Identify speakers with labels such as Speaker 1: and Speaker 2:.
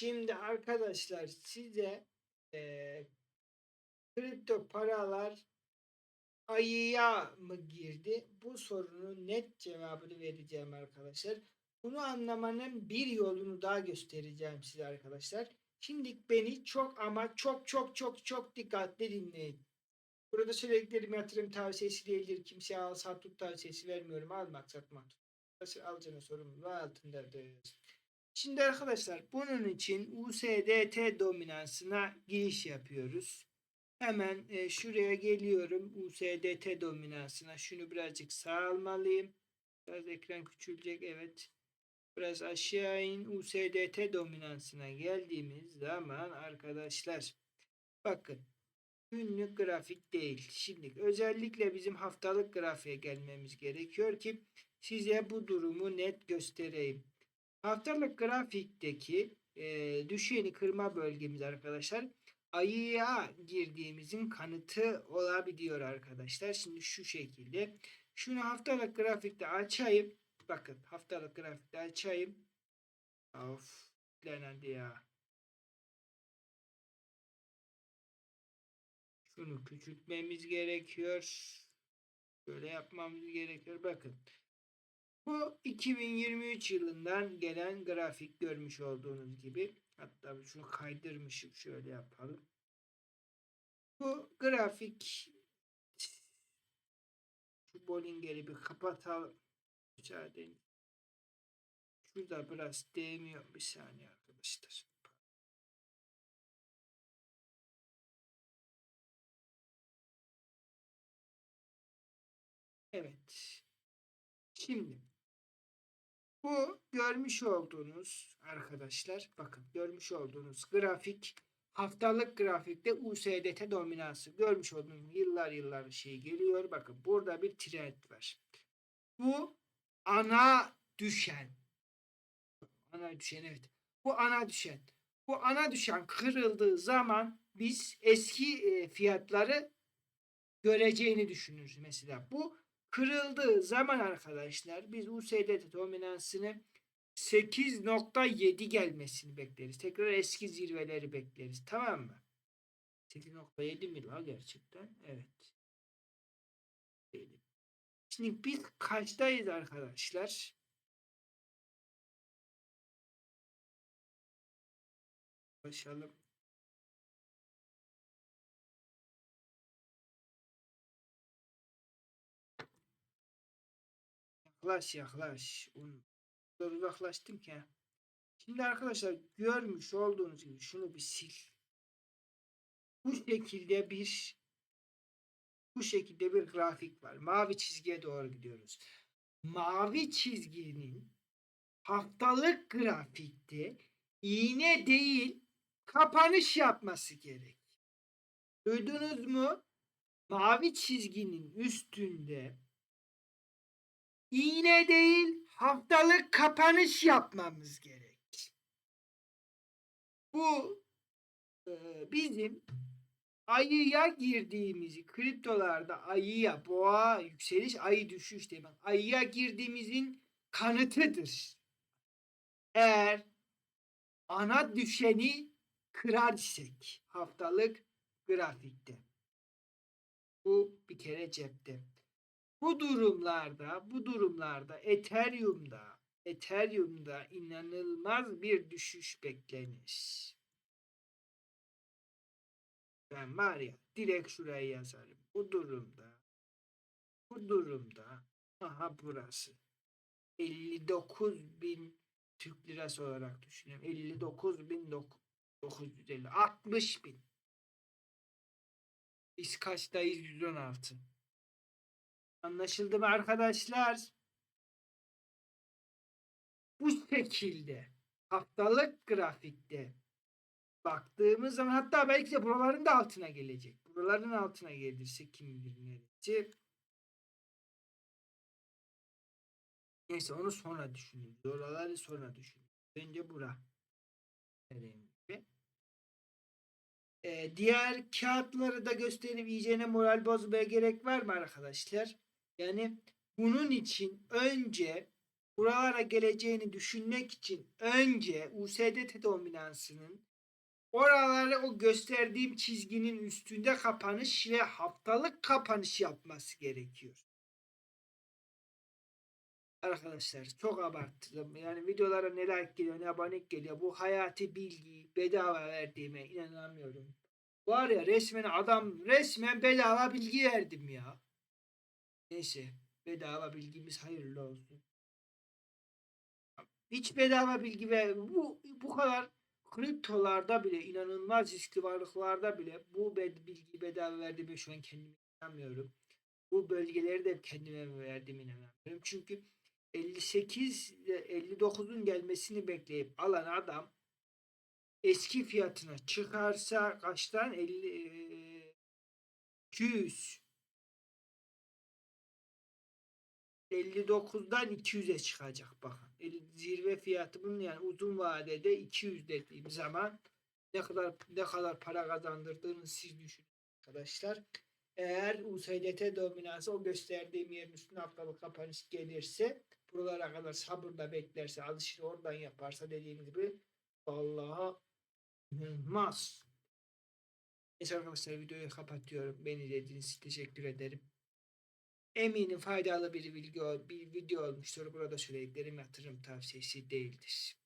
Speaker 1: Şimdi arkadaşlar size eee, kripto paralar ayıya mı girdi? Bu sorunun net cevabını vereceğim arkadaşlar. Bunu anlamanın bir yolunu daha göstereceğim size arkadaşlar. Şimdi beni çok ama çok çok çok çok dikkatli dinleyin. Burada söylediklerim yatırım tavsiyesi değildir. Kimseye al sat tut tavsiyesi vermiyorum. Almak satmak. Nasıl alacağını sorumluluğu altındadır. Şimdi arkadaşlar bunun için USDT dominansına giriş yapıyoruz. Hemen e, şuraya geliyorum. USDT dominansına. Şunu birazcık sağ almalıyım. Biraz ekran küçülecek. Evet. Biraz aşağı in. USDT dominansına geldiğimiz zaman arkadaşlar bakın günlük grafik değil. Şimdi özellikle bizim haftalık grafiğe gelmemiz gerekiyor ki size bu durumu net göstereyim. Haftalık grafikteki e, düşeni kırma bölgemiz arkadaşlar ayıya girdiğimizin kanıtı olabiliyor arkadaşlar. Şimdi şu şekilde. Şunu haftalık grafikte açayım. Bakın haftalık grafikte açayım. Of. Lenendi ya. Şunu küçültmemiz gerekiyor. Böyle yapmamız gerekiyor. Bakın. Bu 2023 yılından gelen grafik görmüş olduğunuz gibi. Hatta şunu kaydırmışım. Şöyle yapalım. Bu grafik şu Bollinger'i bir kapatalım. Müsaade edin. Şurada biraz değmiyor. Bir saniye arkadaşlar. Evet. Şimdi bu görmüş olduğunuz arkadaşlar bakın görmüş olduğunuz grafik haftalık grafikte USDT dominansı görmüş olduğunuz yıllar yıllar şey geliyor. Bakın burada bir trend var. Bu ana düşen. Ana düşen evet. Bu ana düşen. Bu ana düşen kırıldığı zaman biz eski e, fiyatları göreceğini düşünürüz mesela. Bu kırıldığı zaman arkadaşlar biz USDT dominansını 8.7 gelmesini bekleriz. Tekrar eski zirveleri bekleriz. Tamam mı? 8.7 mi la gerçekten? Evet. Şimdi biz kaçtayız arkadaşlar? Başlayalım. Yaklaş yaklaş. Kadar uzaklaştım ki. Şimdi arkadaşlar görmüş olduğunuz gibi şunu bir sil. Bu şekilde bir bu şekilde bir grafik var. Mavi çizgiye doğru gidiyoruz. Mavi çizginin haftalık grafikte iğne değil kapanış yapması gerek. Duydunuz mu? Mavi çizginin üstünde iğne değil haftalık kapanış yapmamız gerek. Bu e, bizim ayıya girdiğimizi kriptolarda ayıya boğa yükseliş ayı düşüş demek ayıya girdiğimizin kanıtıdır. Eğer ana düşeni kırar isek haftalık grafikte. Bu bir kere cepte. Bu durumlarda, bu durumlarda Ethereum'da, Ethereum'da inanılmaz bir düşüş beklenir. Ben var ya direkt şuraya yazarım. Bu durumda, bu durumda, aha burası. 59 bin Türk lirası olarak düşünüyorum. 59 bin 950, 60 bin. Biz kaçtayız? 116. Anlaşıldı mı arkadaşlar? Bu şekilde haftalık grafikte baktığımız zaman hatta belki de buraların da altına gelecek. Buraların altına gelirse kim bilir neresi. Neyse onu sonra düşünün. Oraları sonra düşünün. Önce bura. Ee, diğer kağıtları da gösterip iyicene moral bozmaya gerek var mı arkadaşlar? Yani bunun için önce buralara geleceğini düşünmek için önce USDT dominansının oraları o gösterdiğim çizginin üstünde kapanış ve haftalık kapanış yapması gerekiyor. Arkadaşlar çok abarttım. Yani videolara ne like geliyor ne abonelik geliyor. Bu hayati bilgiyi bedava verdiğime inanamıyorum. Var ya resmen adam resmen bedava bilgi verdim ya. Neyse bedava bilgimiz hayırlı olsun. Hiç bedava bilgi ver bu bu kadar kriptolarda bile inanılmaz riskli varlıklarda bile bu bed- bilgiyi bedava verdiğime şu an kendime inanmıyorum. Bu bölgeleri de kendime verdiğime inanamıyorum. Çünkü 58 ile 59'un gelmesini bekleyip alan adam eski fiyatına çıkarsa kaçtan 50 eee, 200 59'dan 200'e çıkacak bakın. Zirve fiyatı bunun yani uzun vadede 200 dediğim zaman ne kadar ne kadar para kazandırdığını siz düşünün arkadaşlar. Eğer USDT dominansı o gösterdiğim yerin üstüne haftalık kapanış gelirse buralara kadar sabırla beklerse alışır oradan yaparsa dediğim gibi vallahi inanılmaz. Neyse arkadaşlar videoyu kapatıyorum. Beni izlediğiniz için teşekkür ederim. Eminim faydalı bir video, bir video olmuştur. Burada söylediklerim yatırım tavsiyesi değildir.